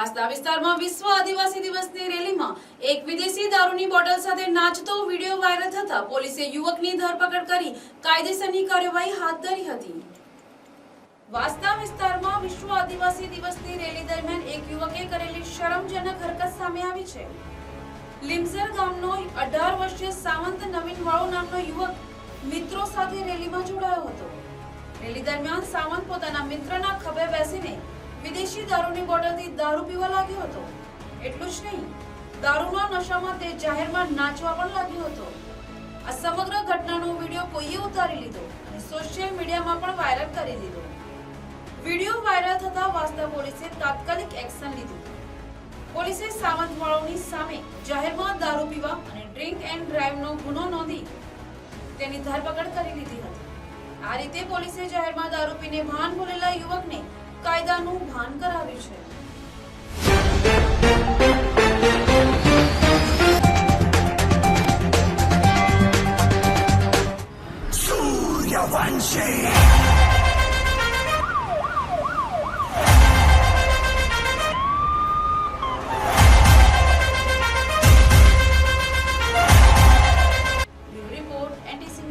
વાંસદા વિસ્તારમાં વિશ્વ આદિવાસી દિવસની રેલીમાં એક વિદેશી દારૂની બોટલ સાથે નાચતો વીડિયો વાયરલ થતા પોલીસે યુવકની ધરપકડ કરી કાયદેસરની કાર્યવાહી હાથ ધરી હતી. વાંસદા વિસ્તારમાં વિશ્વ આદિવાસી દિવસની રેલી દરમિયાન એક યુવકે કરેલી શરમજનક હરકત સામે આવી છે. લીમસર ગામનો અઢાર વર્ષીય સાવંત નવીન વાળો નામનો યુવક મિત્રો સાથે રેલીમાં જોડાયો હતો. રેલી દરમિયાન સાવંત પોતાના મિત્રના ખભે બેસીને વિદેશી દારૂની બોટલથી દારૂ પીવા લાગ્યો હતો? એટલું જ નહીં, દારૂના નશામાં તે જાહેરમાં નાચવા પણ લાગ્યો હતો. આ સમગ્ર ઘટનાનો વીડિયો કોઈએ ઉતારી લીધો અને સોશિયલ મીડિયામાં પણ વાયરલ કરી દીધો. વીડિયો વાયરલ થતા વાસ્તા પોલીસે તાત્કાલિક એક્શન લીધું. પોલીસે સાવંતવાળોની સામે જાહેરમાં દારૂ પીવા અને ડ્રિંક એન્ડ ડ્રાઈવનો ગુનો નોંધી તેની ધરપકડ કરી લીધી હતી. આ રીતે પોલીસે જાહેરમાં દારૂ પીને ભાન ભૂલેલા યુવકને કાયદાનું ભાન કરાવ્યું છે. Report NDC